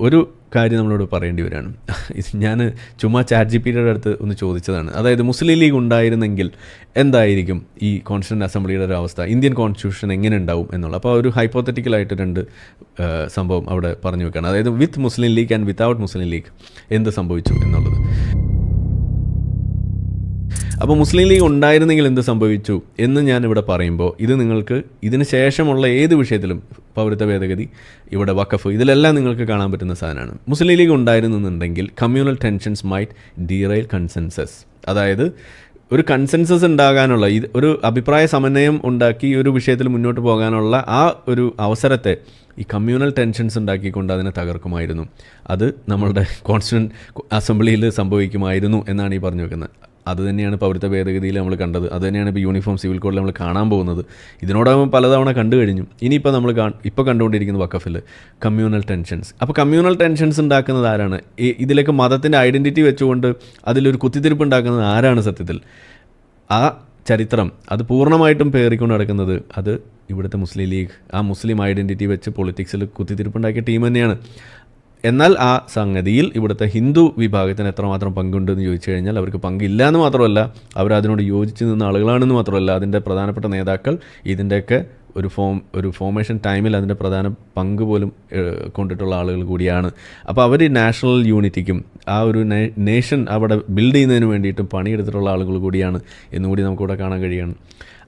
ഒരു കാര്യം നമ്മളോട് പറയേണ്ടി വരികയാണ് ഇത് ഞാൻ ചുമ്മാ ചാറ്റ് ജി പിയുടെ അടുത്ത് ഒന്ന് ചോദിച്ചതാണ്. അതായത് മുസ്ലിം ലീഗ് ഉണ്ടായിരുന്നെങ്കിൽ എന്തായിരിക്കും ഈ കോൺസ്റ്റിറ്റ്യൂന്റ് അസംബ്ലിയുടെ ഒരു അവസ്ഥ? ഇന്ത്യൻ കോൺസ്റ്റിറ്റ്യൂഷൻ എങ്ങനെ ഉണ്ടാവും എന്നുള്ളത് അപ്പോൾ ഒരു ഹൈപ്പോത്തറ്റിക്കലായിട്ട് രണ്ട് സംഭവം അവിടെ പറഞ്ഞു വെക്കുകയാണ് അതായത് with Muslim League and without Muslim League എന്ത് സംഭവിച്ചു എന്നുള്ളത്. അപ്പോൾ മുസ്ലിം ലീഗ് ഉണ്ടായിരുന്നെങ്കിൽ എന്ത് സംഭവിച്ചു എന്ന് ഞാൻ ഇവിടെ പറയുമ്പോൾ ഇത് നിങ്ങൾക്ക് ഇതിന് ശേഷമുള്ള ഏത് വിഷയത്തിലും പൗരത്വ ഭേദഗതി ഇവിടെ വഖഫ് ഇതിലെല്ലാം നിങ്ങൾക്ക് കാണാൻ പറ്റുന്ന സാധനമാണ്. Muslim League ഉണ്ടായിരുന്നെന്നുണ്ടെങ്കിൽ communal tensions might derail consensus അതായത് ഒരു കൺസെൻസസ് ഉണ്ടാകാനുള്ള ഇത് ഒരു അഭിപ്രായ സമന്വയം ഉണ്ടാക്കി ഒരു വിഷയത്തിൽ മുന്നോട്ട് പോകാനുള്ള ആ ഒരു അവസരത്തെ ഈ കമ്മ്യൂണൽ ടെൻഷൻസ് ഉണ്ടാക്കിക്കൊണ്ട് അതിനെ തകർക്കുമായിരുന്നു. അത് നമ്മളുടെ കോൺസ്റ്റിറ്റ്യൂൺ അസംബ്ലിയിൽ സംഭവിക്കുമായിരുന്നു എന്നാണ് ഈ പറഞ്ഞു വെക്കുന്നത് അത് തന്നെയാണ് പൗരത്വ ഭേദഗതിയിൽ നമ്മൾ കണ്ടത്. അത് തന്നെയാണ് ഇപ്പോൾ യൂണിഫോം സിവിൽ കോഡിൽ നമ്മൾ കാണാൻ പോകുന്നത്. ഇതിനോടകം പലതവണ കണ്ടു കഴിഞ്ഞു. ഇനിയിപ്പോൾ നമ്മൾ കാ ഇപ്പോൾ കണ്ടുകൊണ്ടിരിക്കുന്ന വക്കഫിൽ കമ്മ്യൂണൽ ടെൻഷൻസ് അപ്പോൾ കമ്മ്യൂണൽ ടെൻഷൻസ് ഉണ്ടാക്കുന്നത് ആരാണ്? ഇതിലേക്ക് മതത്തിന്റെ ഐഡന്റിറ്റി വെച്ചുകൊണ്ട് അതിലൊരു കുത്തിത്തിരിപ്പ് ഉണ്ടാക്കുന്നത് ആരാണ് സത്യത്തിൽ? ആ ചരിത്രം അത് പൂർണമായിട്ടും പേറിക്കൊണ്ട് നടക്കുന്നത് അത് ഇവിടുത്തെ മുസ്ലിം ലീഗ് ആ മുസ്ലിം ഐഡന്റിറ്റി വെച്ച് പൊളിറ്റിക്സിൽ കുത്തിത്തിരിപ്പുണ്ടാക്കിയ ടീം തന്നെയാണ്. എന്നാൽ ആ സംഗതിയിൽ ഇവിടുത്തെ ഹിന്ദു വിഭാഗത്തിന് എത്രമാത്രം പങ്കുണ്ടെന്ന് ചോദിച്ചു കഴിഞ്ഞാൽ അവർക്ക് പങ്കില്ല എന്ന് മാത്രമല്ല അവർ അതിനോട് യോജിച്ച് നിന്ന ആളുകളാണെന്ന് മാത്രമല്ല അതിന്റെ പ്രധാനപ്പെട്ട നേതാക്കൾ ഇതിന്റെയൊക്കെ ഒരു ഫോം ഒരു ഫോമേഷൻ ടൈമിൽ അതിന്റെ പ്രധാന പങ്ക് പോലും കൊണ്ടിട്ടുള്ള ആളുകൾ കൂടിയാണ്. അപ്പോൾ അവർ നാഷണൽ യൂണിറ്റിക്കും ആ ഒരു നേഷൻ അവിടെ ബിൽഡ് ചെയ്യുന്നതിന് വേണ്ടിയിട്ടും പണിയെടുത്തിട്ടുള്ള ആളുകൾ കൂടിയാണ് എന്നുകൂടി നമുക്കിവിടെ കാണാൻ കഴിയാണ്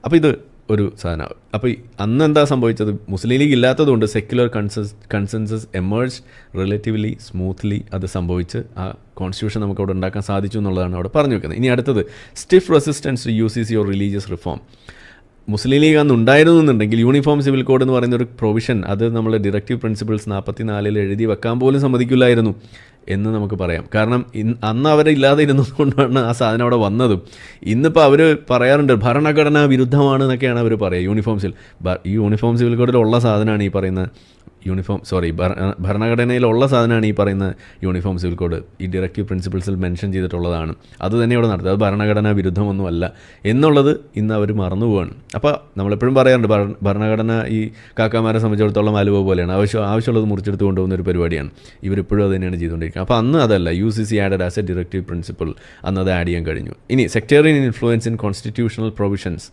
അപ്പോൾ ഇത് ഒരു സാധനമാണ് അപ്പോൾ അന്ന് എന്താ സംഭവിച്ചത്? മുസ്ലിം ലീഗ് ഇല്ലാത്തതുകൊണ്ട് secular consensus consensus emerges relatively smoothly അത് സംഭവിച്ച് ആ കോൺസ്റ്റിറ്റ്യൂഷൻ നമുക്ക് അവിടെ ഉണ്ടാക്കാൻ സാധിച്ചു എന്നുള്ളതാണ് അവിടെ പറഞ്ഞു വെക്കുന്നത്. ഇനി അടുത്തത് stiff resistance to U C C or religious reform Muslim League അന്ന് ഉണ്ടായിരുന്നു എന്നുണ്ടെങ്കിൽ യൂണിഫോം സിവിൽ കോഡ് എന്ന് പറയുന്ന ഒരു പ്രൊവിഷൻ അത് നമ്മൾ ഡിറക്റ്റീവ് പ്രിൻസിപ്പിൾസ് നാൽപ്പത്തി നാലിൽ എഴുതി വെക്കാൻ പോലും സമ്മതിക്കില്ലായിരുന്നു. എന്ന് നമുക്ക് പറയാം. കാരണം ഇന്ന് അന്ന് അവരില്ലാതെ ഇരുന്നതുകൊണ്ടാണ് ആ സാധനം അവിടെ വന്നതും. ഇന്നിപ്പോൾ അവർ പറയാറുണ്ട് ഭരണഘടനാ വിരുദ്ധമാണ് എന്നൊക്കെയാണ് അവർ പറയുക. യൂണിഫോംസിൽ ഈ യൂണിഫോം സിവിൽ കോഡിലുള്ള സാധനമാണ് ഈ പറയുന്ന യൂണിഫോം സോറി ഭരണഘടനയിലുള്ള സാധനമാണ് ഈ പറയുന്ന യൂണിഫോം സിവിൽ കോഡ്. ഈ ഡയറക്റ്റീവ് പ്രിൻസിപ്പിൾസിൽ മെൻഷൻ ചെയ്തിട്ടുള്ളതാണ്. അത് തന്നെ ഇവിടെ നടത്തുക. അത് ഭരണഘടനാ വിരുദ്ധമൊന്നുമല്ല എന്നുള്ളത് ഇന്ന് അവർ മറന്നു പോവാണ്. അപ്പോൾ നമ്മളെപ്പോഴും പറയാറുണ്ട് ഭര- ഭരണഘടന ഈ കാക്കാമാരെ സംബന്ധിച്ചിടത്തോളം അലുവ പോലെയാണ്. ആവശ്യം ആവശ്യമുള്ളത് മുറിച്ചെടുത്ത് കൊണ്ടുപോകുന്ന ഒരു പരിപാടിയാണ്. ഇവരിപ്പോഴും അത് തന്നെയാണ് ചെയ്തുകൊണ്ടിരിക്കുന്നത്. അപ്പോൾ അന്ന് അതല്ല U C C added as a directive principle അന്ന് അത് ആഡ് ചെയ്യാൻ കഴിഞ്ഞു. ഇനി sectarian influence in constitutional provisions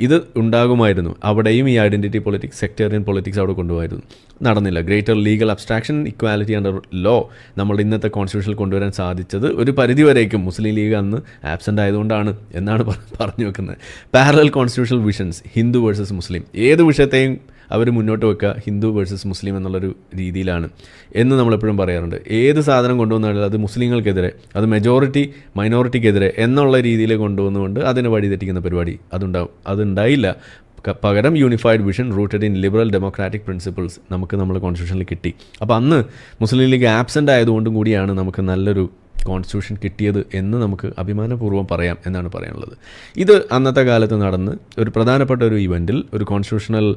ഇത് ഉണ്ടാകുമായിരുന്നു. അവിടെയും ഈ ഐഡന്റിറ്റി പൊളിറ്റിക്സ് സെക്ടേറിയൻ പൊളിറ്റിക്സ് അവിടെ കൊണ്ടുപോയിരുന്നു. നടന്നില്ല. Greater legal abstraction equality under law നമ്മൾ ഇന്നത്തെ കോൺസ്റ്റിറ്റ്യൂഷനിൽ കൊണ്ടുവരാൻ സാധിച്ചത് ഒരു പരിധിവരേക്കും മുസ്ലിം ലീഗ് അന്ന് ആബ്സെന്റ് ആയതുകൊണ്ടാണ് എന്നാണ് പറഞ്ഞു വെക്കുന്നത്. Parallel constitutional visions Hindu versus Muslim ഏത് വിഷയത്തെയും അവർ മുന്നോട്ട് വെക്കുക. ഹിന്ദു വേഴ്സസ് മുസ്ലിം എന്നുള്ളൊരു രീതിയിലാണ്. എന്ന് നമ്മളെപ്പോഴും പറയാറുണ്ട്. ഏത് സാധനം കൊണ്ടുവന്നാലും അത് മുസ്ലിങ്ങൾക്കെതിരെ അത് മെജോറിറ്റി മൈനോറിറ്റിക്കെതിരെ എന്നുള്ള രീതിയിൽ കൊണ്ടുവന്നുകൊണ്ട് അതിനെ വഴിതെറ്റിക്കുന്ന പരിപാടി അതുണ്ടാവും. അതുണ്ടായില്ല. പകരം unified vision rooted in liberal democratic principles നമുക്ക് നമ്മുടെ കോൺസ്റ്റിറ്റ്യൂഷനിൽ കിട്ടി. അപ്പോൾ അന്ന് മുസ്ലിം ലീഗ് ആബ്സെന്റ് ആയതുകൊണ്ടും കൂടിയാണ് നമുക്ക് നല്ലൊരു കോൺസ്റ്റിറ്റ്യൂഷൻ കിട്ടിയത് എന്ന് നമുക്ക് അഭിമാനപൂർവം പറയാം എന്നാണ് പറയാനുള്ളത്. ഇത് അന്നത്തെ കാലത്ത് നടന്ന് ഒരു പ്രധാനപ്പെട്ട ഒരു ഇവന്റിൽ ഒരു കോൺസ്റ്റിറ്റ്യൂഷണൽ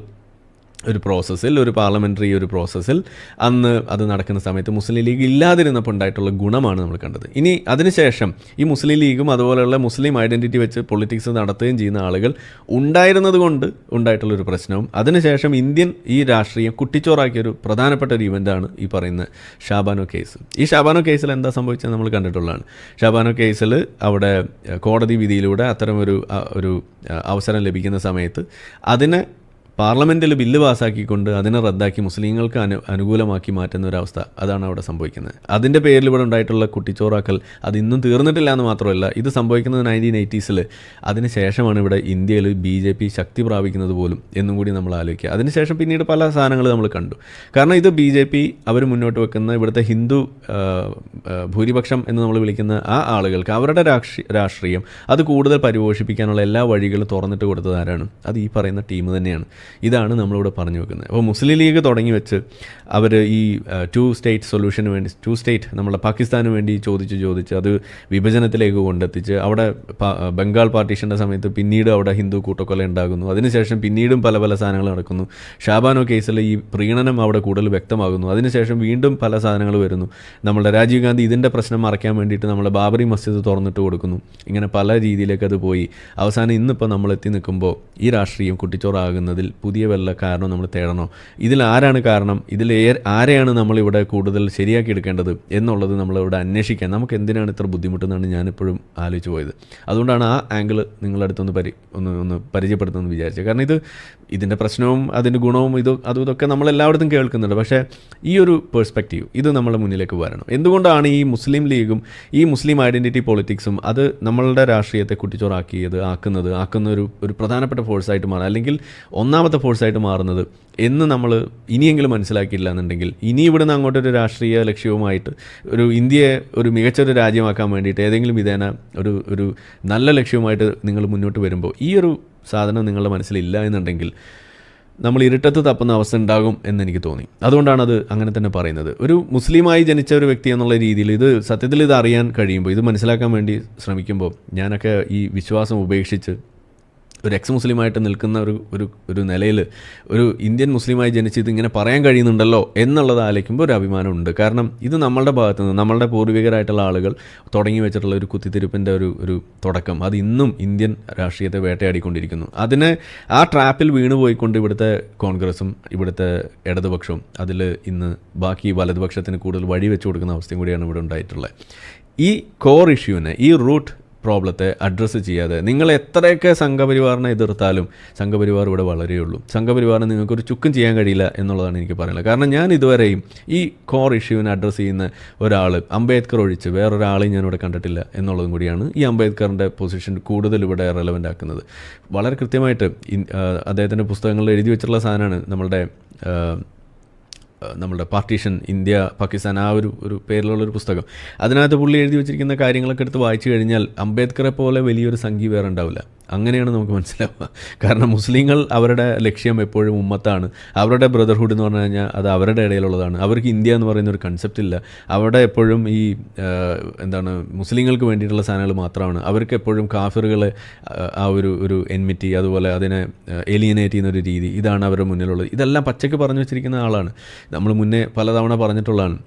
ഒരു പ്രോസസ്സിൽ ഒരു പാർലമെന്ററി ഒരു പ്രോസസ്സിൽ അന്ന് അത് നടക്കുന്ന സമയത്ത് മുസ്ലിം ലീഗ് ഇല്ലാതിരുന്നപ്പോൾ ഉണ്ടായിട്ടുള്ള ഗുണമാണ് നമ്മൾ കണ്ടത്. ഇനി അതിനുശേഷം ഈ മുസ്ലിം ലീഗും അതുപോലെയുള്ള മുസ്ലിം ഐഡന്റിറ്റി വെച്ച് പൊളിറ്റിക്സ് നടത്തുകയും ചെയ്യുന്ന ആളുകൾ ഉണ്ടായിരുന്നത് കൊണ്ട് ഉണ്ടായിട്ടുള്ളൊരു പ്രശ്നവും അതിനുശേഷം ഇന്ത്യൻ ഈ രാഷ്ട്രീയം കുട്ടിച്ചോറാക്കിയൊരു പ്രധാനപ്പെട്ട ഒരു ഇവന്റാണ് ഈ പറയുന്ന ഷാബാനോ കേസ് ഈ ഷാബാനോ കേസിൽ എന്താ സംഭവിച്ചത് നമ്മൾ കണ്ടിട്ടുള്ളതാണ്. ഷാബാനോ കേസിൽ അവിടെ കോടതി വിധിയിലൂടെ അത്തരമൊരു ഒരു അവസരം ലഭിക്കുന്ന സമയത്ത് അതിനെ പാർലമെന്റിൽ ബില്ല് പാസ്സാക്കിക്കൊണ്ട് അതിനെ റദ്ദാക്കി മുസ്ലിങ്ങൾക്ക് അനു അനുകൂലമാക്കി മാറ്റുന്ന ഒരവസ്ഥ അതാണ് അവിടെ സംഭവിക്കുന്നത്. അതിന്റെ പേരിൽ ഇവിടെ ഉണ്ടായിട്ടുള്ള കുട്ടിച്ചോറാക്കൽ അത് ഇന്നും തീർന്നിട്ടില്ല എന്ന് മാത്രമല്ല ഇത് സംഭവിക്കുന്നത് നയന്റീൻ എയ്റ്റീസിൽ അതിന് ശേഷമാണ് ഇവിടെ ഇന്ത്യയിൽ ബി ജെ പി ശക്തി പ്രാപിക്കുന്നത് പോലും എന്നും കൂടി നമ്മൾ ആലോചിക്കുക. അതിനുശേഷം പിന്നീട് പല സാധനങ്ങൾ നമ്മൾ കണ്ടു. കാരണം ഇത് ബി ജെ പി അവർ മുന്നോട്ട് വെക്കുന്ന ഇവിടുത്തെ ഹിന്ദു ഭൂരിപക്ഷം എന്ന് നമ്മൾ വിളിക്കുന്ന ആ ആളുകൾക്ക് അവരുടെ രാഷ്ട്രീയം അത് കൂടുതൽ പരിപോഷിപ്പിക്കാനുള്ള എല്ലാ വഴികളും തുറന്നിട്ട് കൊടുത്തത് ആരാണ്? അത് ഈ പറയുന്ന ടീം തന്നെയാണ്. ഇതാണ് നമ്മളിവിടെ പറഞ്ഞു വെക്കുന്നത്. അപ്പോൾ മുസ്ലിം ലീഗ് തുടങ്ങി വെച്ച് അവർ ഈ ടു സ്റ്റേറ്റ് സൊല്യൂഷന് വേണ്ടി ടു സ്റ്റേറ്റ് നമ്മളെ പാകിസ്ഥാന് വേണ്ടി ചോദിച്ച് ചോദിച്ച് അത് വിഭജനത്തിലേക്ക് കൊണ്ടെത്തിച്ച് അവിടെ ബംഗാൾ പാർട്ടീഷന്റെ സമയത്ത് പിന്നീട് അവിടെ ഹിന്ദു കൂട്ടക്കൊല ഉണ്ടാകുന്നു. അതിനുശേഷം പിന്നീടും പല പല സാധനങ്ങൾ നടക്കുന്നു. ഷാബാനോ കേസിൽ ഈ പ്രീണനം അവിടെ കൂടുതൽ വ്യക്തമാകുന്നു. അതിനുശേഷം വീണ്ടും പല സാധനങ്ങൾ വരുന്നു. നമ്മുടെ രാജീവ് ഗാന്ധി ഇതിന്റെ പ്രശ്നം മറയ്ക്കാൻ വേണ്ടിയിട്ട് നമ്മളെ ബാബറി മസ്ജിദ് തുറന്നിട്ട് കൊടുക്കുന്നു. ഇങ്ങനെ പല രീതിയിലേക്ക് അത് പോയി. അവസാനം ഇന്നിപ്പോൾ നമ്മൾ എത്തി നിൽക്കുമ്പോൾ ഈ രാഷ്ട്രീയം കുട്ടിച്ചോറാകുന്നതിൽ പുതിയ വല്ല കാരണം നമ്മൾ തേടണോ? ഇതിൽ ആരാണ് കാരണം? ഇതിൽ ആരെയാണ് നമ്മളിവിടെ കൂടുതൽ ശരിയാക്കി എടുക്കേണ്ടത് എന്നുള്ളത് നമ്മളിവിടെ അന്വേഷിക്കാൻ നമുക്ക് എന്തിനാണ് ഇത്ര ബുദ്ധിമുട്ടെന്നാണ് ഞാനിപ്പോഴും ആലോചിച്ച് പോയത്. അതുകൊണ്ടാണ് ആ ആംഗിൾ നിങ്ങളടുത്തൊന്ന് പരി ഒന്ന് ഒന്ന് പരിചയപ്പെടുത്തുമെന്ന് വിചാരിച്ചത്. കാരണം ഇത് ഇതിന്റെ പ്രശ്നവും അതിന്റെ ഗുണവും ഇതും അതും ഇതൊക്കെ നമ്മൾ എല്ലായിടത്തും കേൾക്കുന്നുണ്ട്. പക്ഷേ ഈ ഒരു പേഴ്സ്പെക്റ്റീവ് ഇത് നമ്മുടെ മുന്നിലേക്ക് വരണം. എന്തുകൊണ്ടാണ് ഈ മുസ്ലിം ലീഗും ഈ മുസ്ലിം ഐഡന്റിറ്റി പൊളിറ്റിക്സും അത് നമ്മളുടെ രാഷ്ട്രീയത്തെ കുട്ടിച്ചോറാക്കിയത് ആക്കുന്നത് ആക്കുന്ന ഒരു ഒരു പ്രധാനപ്പെട്ട ഫോഴ്സായിട്ട് മാറുക അല്ലെങ്കിൽ ഒന്നാമത്തെ ഫോഴ്സായിട്ട് മാറുന്നത് എന്ന് നമ്മൾ ഇനിയെങ്കിലും മനസ്സിലാക്കിയില്ല എന്നുണ്ടെങ്കിൽ ഇനി ഇവിടുന്ന് അങ്ങോട്ടൊരു രാഷ്ട്രീയ ലക്ഷ്യവുമായിട്ട് ഒരു ഇന്ത്യയെ ഒരു മികച്ചൊരു രാജ്യമാക്കാൻ വേണ്ടിയിട്ട് ഏതെങ്കിലും വിധേന ഒരു ഒരു നല്ല ലക്ഷ്യവുമായിട്ട് നിങ്ങൾ മുന്നോട്ട് വരുമ്പോൾ ഈ ഒരു സാധനം നിങ്ങളുടെ മനസ്സിലില്ല എന്നുണ്ടെങ്കിൽ നമ്മൾ ഇരുട്ടത്ത് തപ്പുന്ന അവസ്ഥ ഉണ്ടാകും എന്ന് എനിക്ക് തോന്നി. അതുകൊണ്ടാണ് അത് അങ്ങനെ തന്നെ പറയുന്നത്. ഒരു മുസ്ലിമായി ജനിച്ച ഒരു വ്യക്തി എന്നുള്ള രീതിയിൽ ഇത് സത്യത്തിൽ ഇത് അറിയാൻ കഴിയുമ്പോൾ ഇത് മനസ്സിലാക്കാൻ വേണ്ടി ശ്രമിക്കുമ്പോൾ ഞാനൊക്കെ ഈ വിശ്വാസം ഉപേക്ഷിച്ച് ഒരു എക്സ് മുസ്ലിമായിട്ട് നിൽക്കുന്ന ഒരു ഒരു ഒരു നിലയിൽ ഒരു ഇന്ത്യൻ മുസ്ലിമായി ജനിച്ച് ഇങ്ങനെ പറയാൻ കഴിയുന്നുണ്ടല്ലോ എന്നുള്ളത് ആലോചിക്കുമ്പോൾ ഒരു അഭിമാനമുണ്ട്. കാരണം ഇത് നമ്മളുടെ ഭാഗത്ത് നിന്ന് നമ്മളുടെ പൂർവികരായിട്ടുള്ള ആളുകൾ തുടങ്ങി വെച്ചിട്ടുള്ള ഒരു കുത്തിത്തിരിപ്പിന്റെ ഒരു ഒരു തുടക്കം. അത് ഇന്നും ഇന്ത്യൻ രാഷ്ട്രീയത്തെ വേട്ടയാടിക്കൊണ്ടിരിക്കുന്നു. അതിന് ആ ട്രാപ്പിൽ വീണു പോയിക്കൊണ്ട് ഇവിടുത്തെ കോൺഗ്രസും ഇവിടുത്തെ ഇടതുപക്ഷവും അതിൽ ഇന്ന് ബാക്കി വലതുപക്ഷത്തിന് കൂടുതൽ വഴി വെച്ച് കൊടുക്കുന്ന അവസ്ഥയും കൂടിയാണ് ഇവിടെ ഉണ്ടായിട്ടുള്ളത്. ഈ കോർ ഇഷ്യൂവിനെ ഈ റൂട്ട് പ്രോബ്ലത്തെ അഡ്രസ്സ് ചെയ്യാതെ നിങ്ങൾ എത്രയൊക്കെ സംഘപരിവാറിനെ എതിർത്താലും സംഘപരിവാർ ഇവിടെ വളരെയുള്ളൂ. സംഘപരിവാറിന് നിങ്ങൾക്കൊരു ചുക്കും ചെയ്യാൻ കഴിയില്ല എന്നുള്ളതാണ് എനിക്ക് പറയുന്നത് കാരണം ഞാൻ ഇതുവരെയും ഈ കോർ ഇഷ്യൂവിനെ അഡ്രസ്സ് ചെയ്യുന്ന ഒരാൾ അംബേദ്കർ ഒഴിച്ച് വേറൊരാളെയും ഞാനിവിടെ കണ്ടിട്ടില്ല എന്നുള്ളതും കൂടിയാണ് ഈ അംബേദ്കറിന്റെ പൊസിഷൻ കൂടുതൽ ഇവിടെ റെലവന്റ് ആക്കുന്നത്. വളരെ കൃത്യമായിട്ട് അദ്ദേഹത്തിന്റെ പുസ്തകങ്ങളിൽ എഴുതി വെച്ചിട്ടുള്ള സാധനമാണ് നമ്മളുടെ നമ്മുടെ പാർട്ടീഷൻ ഇന്ത്യ പാകിസ്ഥാൻ ആ ഒരു ഒരു പേരിലുള്ള ഒരു പുസ്തകം. അതിനകത്ത് പുള്ളി എഴുതി വെച്ചിരിക്കുന്ന കാര്യങ്ങളൊക്കെ എടുത്ത് വായിച്ചു കഴിഞ്ഞാൽ അംബേദ്കറെ പോലെ വലിയൊരു സംഖ്യ വേറെ ഉണ്ടാവില്ല. അങ്ങനെയാണ് നമുക്ക് മനസ്സിലാവുക. കാരണം മുസ്ലിങ്ങൾ അവരുടെ ലക്ഷ്യം എപ്പോഴും ഉമ്മത്താണ്. അവരുടെ ബ്രദർഹുഡ് എന്ന് പറഞ്ഞു കഴിഞ്ഞാൽ അത് അവരുടെ ഇടയിലുള്ളതാണ്. അവർക്ക് ഇന്ത്യ എന്ന് പറയുന്ന ഒരു കൺസെപ്റ്റ് ഇല്ല. അവിടെ എപ്പോഴും ഈ എന്താണ് മുസ്ലിങ്ങൾക്ക് വേണ്ടിയിട്ടുള്ള സാധനങ്ങൾ മാത്രമാണ്. അവർക്ക് എപ്പോഴും കാഫിറുകളെ ആ, ഒരു ഒരു എൻമിറ്റി അതുപോലെ അതിനെ എലിയനേറ്റ് ചെയ്യുന്ന ഒരു രീതി ഇതാണ് അവരുടെ മുന്നിലുള്ളത്. ഇതെല്ലാം പച്ചയ്ക്ക് പറഞ്ഞു വെച്ചിരിക്കുന്ന ആളാണ്. നമ്മൾ മുന്നേ പലതവണ പറഞ്ഞിട്ടുള്ളതാണ്.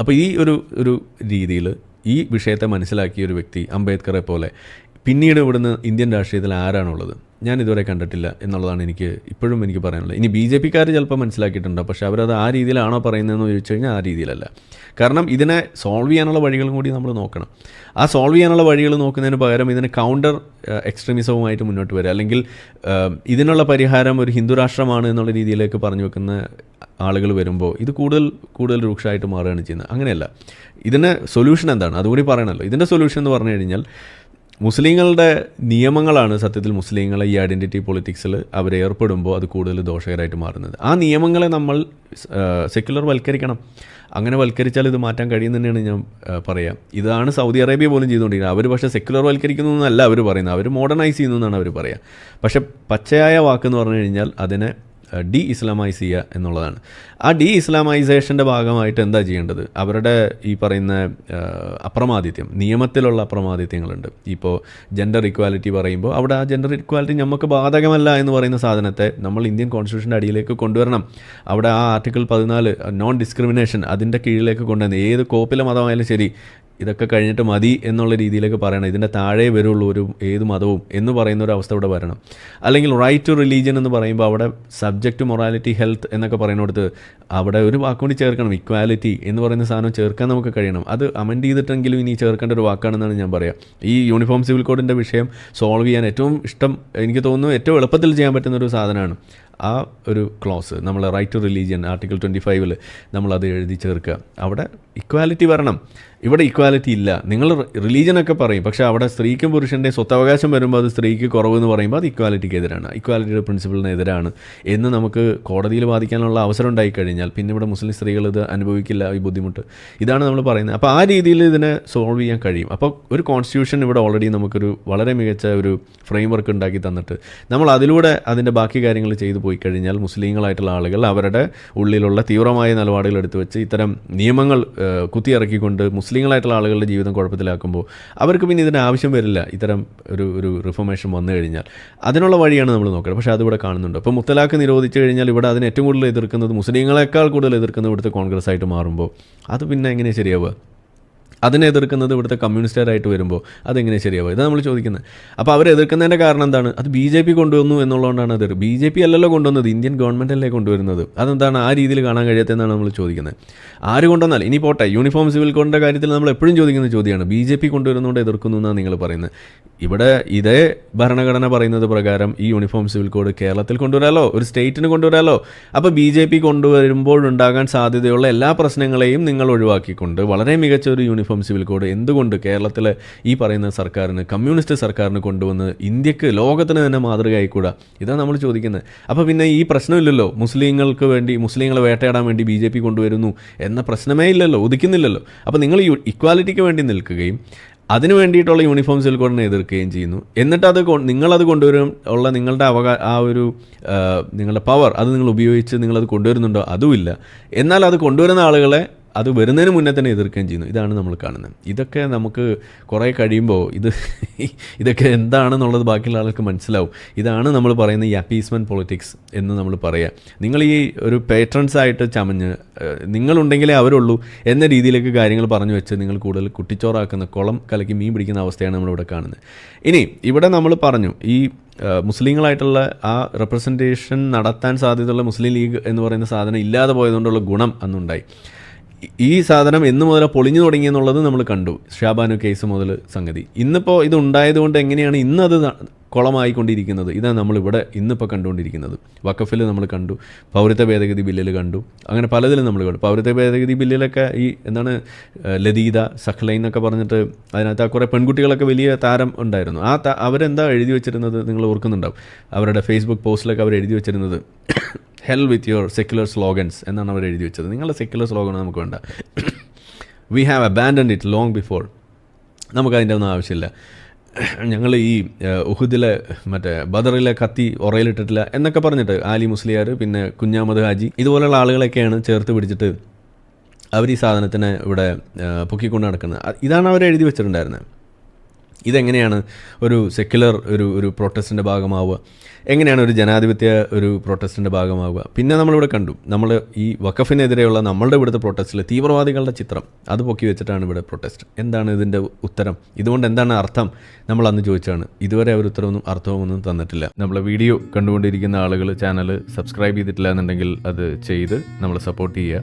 അപ്പോൾ ഈ ഒരു ഒരു രീതിയിൽ ഈ വിഷയത്തെ മനസ്സിലാക്കിയ ഒരു വ്യക്തി അംബേദ്കറെ പോലെ പിന്നീട് ഇവിടുന്ന് ഇന്ത്യൻ രാഷ്ട്രീയത്തിൽ ആരാണുള്ളത്? ഞാൻ ഇതുവരെ കണ്ടിട്ടില്ല എന്നുള്ളതാണ് എനിക്ക് ഇപ്പോഴും എനിക്ക് പറയാനുള്ളത്. ഇനി ബി ജെ പിക്കാർ ചിലപ്പോൾ മനസ്സിലാക്കിയിട്ടുണ്ടോ? പക്ഷേ അവരത് ആ രീതിയിലാണോ പറയുന്നതെന്ന് ചോദിച്ചു കഴിഞ്ഞാൽ ആ രീതിയിലല്ല. കാരണം ഇതിനെ സോൾവ് ചെയ്യാനുള്ള വഴികളും കൂടി നമ്മൾ നോക്കണം. ആ സോൾവ് ചെയ്യാനുള്ള വഴികൾ നോക്കുന്നതിന് പകരം ഇതിന് കൗണ്ടർ എക്സ്ട്രീമിസവുമായിട്ട് മുന്നോട്ട് വരിക. അല്ലെങ്കിൽ ഇതിനുള്ള പരിഹാരം ഒരു ഹിന്ദു രാഷ്ട്രമാണ് എന്നുള്ള രീതിയിലേക്ക് പറഞ്ഞു വെക്കുന്ന ആളുകൾ വരുമ്പോൾ ഇത് കൂടുതൽ കൂടുതൽ രൂക്ഷമായിട്ട് മാറുകയാണ് ചെയ്യുന്നത്. അങ്ങനെയല്ല. ഇതിന് സൊല്യൂഷൻ എന്താണ്? അതുകൂടി പറയണമല്ലോ. ഇതിന്റെ സൊല്യൂഷൻ എന്ന് പറഞ്ഞു കഴിഞ്ഞാൽ മുസ്ലിങ്ങളുടെ നിയമങ്ങളാണ് സത്യത്തിൽ മുസ്ലിങ്ങളെ ഈ ഐഡന്റിറ്റി പൊളിറ്റിക്സിൽ അവർ ഏർപ്പെടുമ്പോൾ അത് കൂടുതൽ ദോഷകരമായിട്ട് മാറുന്നത്. ആ നിയമങ്ങളെ നമ്മൾ സെക്യുലർ വൽക്കരിക്കണം. അങ്ങനെ വൽക്കരിച്ചാൽ ഇത് മാറ്റാൻ കഴിയും തന്നെയാണ് ഞാൻ പറയാം. ഇതാണ് സൗദി അറേബ്യ പോലും ചെയ്തുകൊണ്ടിരിക്കുന്നത്. അവർ പക്ഷേ സെക്യുലർ വൽക്കരിക്കുന്നു എന്നല്ല അവർ പറയുന്നത്. അവർ മോഡേണൈസ് ചെയ്യുന്നു എന്നാണ് അവർ പറയുക പക്ഷേ പച്ചയായ വാക്കെന്ന് പറഞ്ഞു കഴിഞ്ഞാൽ അതിനെ ഡി ഇസ്ലാമൈസ് ചെയ്യുക എന്നുള്ളതാണ്. ആ ഡി ഇസ്ലാമൈസേഷന്റെ ഭാഗമായിട്ട് എന്താ ചെയ്യേണ്ടത്? അവരുടെ ഈ പറയുന്ന അപ്രമാദിത്യം നിയമത്തിലുള്ള അപ്രമാദിത്യങ്ങളുണ്ട്. ഇപ്പോൾ ജെൻഡർ ഇക്വാലിറ്റി പറയുമ്പോൾ അവിടെ ആ ജെൻഡർ ഇക്വാലിറ്റി നമുക്ക് ബാധകമല്ല എന്ന് പറയുന്ന സാധനത്തെ നമ്മൾ ഇന്ത്യൻ കോൺസ്റ്റിറ്റ്യൂഷന്റെ അടിയിലേക്ക് കൊണ്ടുവരണം. അവിടെ ആ ആർട്ടിക്കിൾ പതിനാല് നോൺ ഡിസ്ക്രിമിനേഷൻ അതിന്റെ കീഴിലേക്ക് കൊണ്ടുവന്ന് ഏത് കോപ്പിലെ മതമായാലും ശരി ഇതൊക്കെ കഴിഞ്ഞിട്ട് മതി എന്നുള്ള രീതിയിലേക്ക് പറയണം. ഇതിന്റെ താഴെ വരുള്ളൂ ഒരു ഏത് മതവും എന്ന് പറയുന്ന ഒരു അവസ്ഥ ഇവിടെ വരണം. അല്ലെങ്കിൽ റൈറ്റ് ടു റിലീജിയൻ എന്ന് പറയുമ്പോൾ അവിടെ സബ്ജക്റ്റ് മൊറാലിറ്റി ഹെൽത്ത് എന്നൊക്കെ പറയുന്നിടത്ത് അവിടെ ഒരു വാക്കുകൂടി ചേർക്കണം. ഇക്വാലിറ്റി എന്ന് പറയുന്ന സാധനം ചേർക്കാൻ നമുക്ക് കഴിയണം. അത് അമെൻഡ് ചെയ്തിട്ടെങ്കിലും ഇനി ചേർക്കേണ്ട ഒരു വാക്കാണെന്നാണ് ഞാൻ പറയുക ഈ യൂണിഫോം സിവിൽ കോഡിന്റെ വിഷയം സോൾവ് ചെയ്യാൻ ഏറ്റവും ഇഷ്ടം എനിക്ക് തോന്നുന്നു ഏറ്റവും എളുപ്പത്തിൽ ചെയ്യാൻ പറ്റുന്ന ഒരു സാധനമാണ് ആ ഒരു ക്ലോസ് നമ്മൾ right to religion article twenty ഫൈവിൽ നമ്മളത് എഴുതി ചേർക്കുക. അവിടെ ഇക്വാലിറ്റി വരണം. ഇവിടെ ഇക്വാലിറ്റി ഇല്ല. നിങ്ങൾ റിലീജിയനൊക്കെ പറയും. പക്ഷേ അവിടെ സ്ത്രീക്കും പുരുഷന്റെ സ്വത്തവകാശം വരുമ്പോൾ അത് സ്ത്രീക്ക് കുറവ് എന്ന് പറയുമ്പോൾ അത് ഇക്വാലിറ്റിക്ക് എതിരാണ്. ഇക്വാലിറ്റിയുടെ പ്രിൻസിപ്പിളിന് എതിരാണ്. എന്ന് നമുക്ക് കോടതിയിൽ വാദിക്കാനുള്ള അവസരം ഉണ്ടായി കഴിഞ്ഞാൽ പിന്നെ ഇവിടെ മുസ്ലിം സ്ത്രീകൾ ഇത് അനുഭവിക്കില്ല ഈ ബുദ്ധിമുട്ട്. ഇതാണ് നമ്മൾ പറയുന്നത്. അപ്പോൾ ആ രീതിയിൽ ഇതിനെ സോൾവ് ചെയ്യാൻ കഴിയും. അപ്പോൾ ഒരു കോൺസ്റ്റിറ്റ്യൂഷൻ ഇവിടെ ഓൾറെഡി നമുക്കൊരു വളരെ മികച്ച ഒരു ഫ്രെയിം വർക്ക് ഉണ്ടാക്കി തന്നിട്ട് നമ്മൾ അതിലൂടെ അതിന്റെ ബാക്കി കാര്യങ്ങൾ ചെയ്തു പോയി കഴിഞ്ഞാൽ മുസ്ലിങ്ങളായിട്ടുള്ള ആളുകൾ അവരുടെ ഉള്ളിലുള്ള തീവ്രമായ നിലപാടുകൾ എടുത്തു വെച്ച് ഇത്തരം നിയമങ്ങൾ കുത്തിയിറക്കിക്കൊണ്ട് കുത്തിയിറക്കിക്കൊണ്ട് മുസ്ലിങ്ങളായിട്ടുള്ള ആളുകളുടെ ജീവിതം കുഴപ്പത്തിലാക്കുമ്പോൾ അവർക്ക് പിന്നെ ഇതിന് ആവശ്യം വരില്ല. ഇത്തരം ഒരു ഒരു റിഫോർമേഷൻ വന്നു കഴിഞ്ഞാൽ. അതിനുള്ള വഴിയാണ് നമ്മൾ നോക്കുന്നത് പക്ഷേ അതിവിടെ കാണുന്നുണ്ട്. അപ്പോൾ മുത്തലാഖ് നിരോധിച്ചു കഴിഞ്ഞാൽ ഇവിടെ അതിന് ഏറ്റവും കൂടുതൽ എതിർക്കുന്നത് മുസ്ലിങ്ങളെക്കാൾ കൂടുതൽ എതിർക്കുന്നത് ഇവിടുത്തെ കോൺഗ്രസ് ആയിട്ട് മാറുമ്പോൾ അത് പിന്നെ എങ്ങനെ ശരിയാവുക? അതിനെ എതിർക്കുന്നത് ഇവിടുത്തെ കമ്മ്യൂണിസ്റ്റുകാരായിട്ട് വരുമ്പോൾ അതെങ്ങനെ ശരിയാവും? ഇതാണ് നമ്മൾ ചോദിക്കുന്നത് അപ്പോൾ അവർ എതിർക്കുന്നതിന്റെ കാരണം എന്താണ്? അത് ബി ജെ പി കൊണ്ടുവന്നു എന്നുള്ളതുകൊണ്ടാണ് അത്. ബി ജെ പി അല്ലല്ലോ കൊണ്ടുവന്നത് ഇന്ത്യൻ ഗവൺമെന്റ് അല്ലേ കൊണ്ടുവരുന്നത്. അതെന്താണ് ആ രീതിയിൽ കാണാൻ കഴിയാത്തതെന്നാണ് നമ്മൾ ചോദിക്കുന്നത് ആര് കൊണ്ടുവന്നാൽ ഇനി പോട്ടെ യൂണിഫോം സിവിൽ കോഡിന്റെ കാര്യത്തിൽ നമ്മൾ എപ്പോഴും ചോദിക്കുന്ന ചോദ്യമാണ് ബി ജെ പി കൊണ്ടുവരുന്നതുകൊണ്ട് എതിർക്കുന്നു എന്നാണ് നിങ്ങൾ പറയുന്നത് ഇവിടെ ഇതേ ഭരണഘടന പറയുന്നത് പ്രകാരം ഈ യൂണിഫോം സിവിൽ കോഡ് കേരളത്തിൽ കൊണ്ടുവരാലോ ഒരു സ്റ്റേറ്റിന് കൊണ്ടുവരാലോ. അപ്പോൾ ബി ജെ പി കൊണ്ടുവരുമ്പോൾ ഉണ്ടാകാൻ സാധ്യതയുള്ള എല്ലാ പ്രശ്നങ്ങളെയും നിങ്ങൾ ഒഴിവാക്കിക്കൊണ്ട് വളരെ മികച്ച ഒരു യൂണിഫോം സിവിൽ കോഡ് എന്തുകൊണ്ട് കേരളത്തിലെ ഈ പറയുന്ന സർക്കാരിന് കമ്മ്യൂണിസ്റ്റ് സർക്കാരിന് കൊണ്ടുവന്ന് ഇന്ത്യയ്ക്ക് ലോകത്തിന് തന്നെ മാതൃകയായിക്കൂടാ? ഇതാണ് നമ്മൾ ചോദിക്കുന്നത്. അപ്പോൾ പിന്നെ ഈ പ്രശ്നമില്ലല്ലോ? മുസ്ലിങ്ങൾക്ക് വേണ്ടി മുസ്ലിങ്ങളെ വേട്ടയാടാൻ വേണ്ടി ബി കൊണ്ടുവരുന്നു എന്ന പ്രശ്നമേ ഇല്ലല്ലോ ഉദിക്കുന്നില്ലല്ലോ. അപ്പോൾ നിങ്ങൾ ഇക്വാലിറ്റിക്ക് വേണ്ടി നിൽക്കുകയും അതിന് വേണ്ടിയിട്ടുള്ള യൂണിഫോം സിൽക്ക് കോഡിനെ എതിർക്കുകയും ചെയ്യുന്നു. എന്നിട്ട് നിങ്ങളത് കൊണ്ടുവരും ഉള്ള നിങ്ങളുടെ അവകാ ആ ഒരു നിങ്ങളുടെ പവർ അത് നിങ്ങൾ ഉപയോഗിച്ച് നിങ്ങളത് കൊണ്ടുവരുന്നുണ്ടോ? അതുമില്ല. എന്നാൽ അത് കൊണ്ടുവരുന്ന ആളുകളെ അത് വരുന്നതിന് മുന്നേ തന്നെ എതിർക്കുകയും ചെയ്യുന്നു. ഇതാണ് നമ്മൾ കാണുന്നത്. ഇതൊക്കെ നമുക്ക് കുറേ കഴിയുമ്പോൾ ഇത് ഇതൊക്കെ എന്താണെന്നുള്ളത് ബാക്കിയുള്ള ആൾക്ക് മനസ്സിലാവും. ഇതാണ് നമ്മൾ പറയുന്ന ഈ അപ്പീസ്മെന്റ് പൊളിറ്റിക്സ് എന്ന് നമ്മൾ പറയുക. നിങ്ങൾ ഈ ഒരു പേട്രൺസ് ആയിട്ട് ചമഞ്ഞ് നിങ്ങളുണ്ടെങ്കിലേ അവരുള്ളൂ എന്ന രീതിയിലേക്ക് കാര്യങ്ങൾ പറഞ്ഞു വെച്ച് നിങ്ങൾ കൂടുതൽ കുട്ടിച്ചോറാക്കുന്ന കുളം കലക്കി മീൻ പിടിക്കുന്ന അവസ്ഥയാണ് നമ്മളിവിടെ കാണുന്നത്. ഇനി ഇവിടെ നമ്മൾ പറഞ്ഞു ഈ മുസ്ലിങ്ങളായിട്ടുള്ള ആ റെപ്രസെന്റേഷൻ നടത്താൻ സാധ്യതയുള്ള മുസ്ലിം ലീഗ് എന്ന് പറയുന്ന സാധനം ഇല്ലാതെ പോയതുകൊണ്ടുള്ള ഗുണം അന്നുണ്ടായി. ഈ- സാധനം എന്ന് മുതൽ പൊളിഞ്ഞു തുടങ്ങിയെന്നുള്ളത് നമ്മൾ കണ്ടു. ഷാബാനു കേസ് മുതൽ സംഗതി. ഇന്നിപ്പോൾ ഇത് ഉണ്ടായതുകൊണ്ട് എങ്ങനെയാണ് ഇന്നത് കുളമായിക്കൊണ്ടിരിക്കുന്നത്? ഇതാണ് നമ്മളിവിടെ ഇന്നിപ്പോൾ കണ്ടുകൊണ്ടിരിക്കുന്നത്. വക്കഫിൽ നമ്മൾ കണ്ടു. പൗരത്വ ഭേദഗതി ബില്ലിൽ കണ്ടു. അങ്ങനെ പലതിലും നമ്മൾ കണ്ടു. പൗരത്വ ഭേദഗതി ബില്ലിലൊക്കെ ഈ എന്താണ് ലതീത സഖ്ലൈൻ എന്നൊക്കെ പറഞ്ഞിട്ട് അതിനകത്ത് ആ കുറേ പെൺകുട്ടികളൊക്കെ വലിയ താരം ഉണ്ടായിരുന്നു. ആ അവരെന്താ എഴുതി വെച്ചിരുന്നത് നിങ്ങൾ ഓർക്കുന്നുണ്ടാവും. അവരുടെ ഫേസ്ബുക്ക് പോസ്റ്റിലൊക്കെ അവർ എഴുതി വെച്ചിരുന്നത് hell with your secular slogans എന്നാണ് അവർ എഴുതി വെച്ചത്. നിങ്ങളുടെ സെക്യുലർ സ്ലോഗൻ നമുക്ക് വേണ്ട. We have abandoned it long before നമുക്കതിന്റെ ഒന്നും ആവശ്യമില്ല. ഞങ്ങൾ ഈ ഉഹുദിലെ മറ്റേ ബദറിലെ കത്തി ഉറയിലിട്ടിട്ടില്ല എന്നൊക്കെ പറഞ്ഞിട്ട് ആലി മുസ്ലിയാർ പിന്നെ കുഞ്ഞാമത് ഹാജി ഇതുപോലെയുള്ള ആളുകളൊക്കെയാണ് ചേർത്ത് പിടിച്ചിട്ട് അവർ ഈ സാധനത്തിനെ ഇവിടെ പൊക്കിക്കൊണ്ട് നടക്കുന്നത്. ഇതാണ് അവർ എഴുതി വെച്ചിട്ടുണ്ടായിരുന്നത്. ഇതെങ്ങനെയാണ് ഒരു സെക്യുലർ ഒരു ഒരു പ്രൊട്ടസ്റ്റിന്റെ ഭാഗമാവുക? എങ്ങനെയാണ് ഒരു ജനാധിപത്യ ഒരു പ്രൊട്ടസ്റ്റിന്റെ ഭാഗമാവുക? പിന്നെ നമ്മളിവിടെ കണ്ടു നമ്മൾ ഈ വഖഫിനെതിരെയുള്ള നമ്മളുടെ ഇവിടുത്തെ പ്രൊട്ടസ്റ്റിൽ തീവ്രവാദികളുടെ ചിത്രം അത് പൊക്കി വെച്ചിട്ടാണ് ഇവിടെ പ്രൊട്ടസ്റ്റ് എന്താണ് ഇതിന്റെ ഉത്തരം? ഇതുകൊണ്ട് എന്താണ് അർത്ഥം? നമ്മൾ അന്ന് ചോദിച്ചാണ് ഇതുവരെ അവർ ഉത്തരവൊന്നും അർത്ഥമൊന്നും തന്നിട്ടില്ല. നമ്മളെ വീഡിയോ കണ്ടുകൊണ്ടിരിക്കുന്ന ആളുകൾ ചാനൽ സബ്സ്ക്രൈബ് ചെയ്തിട്ടില്ല എന്നുണ്ടെങ്കിൽ അത് ചെയ്ത് നമ്മളെ സപ്പോർട്ട് ചെയ്യുക.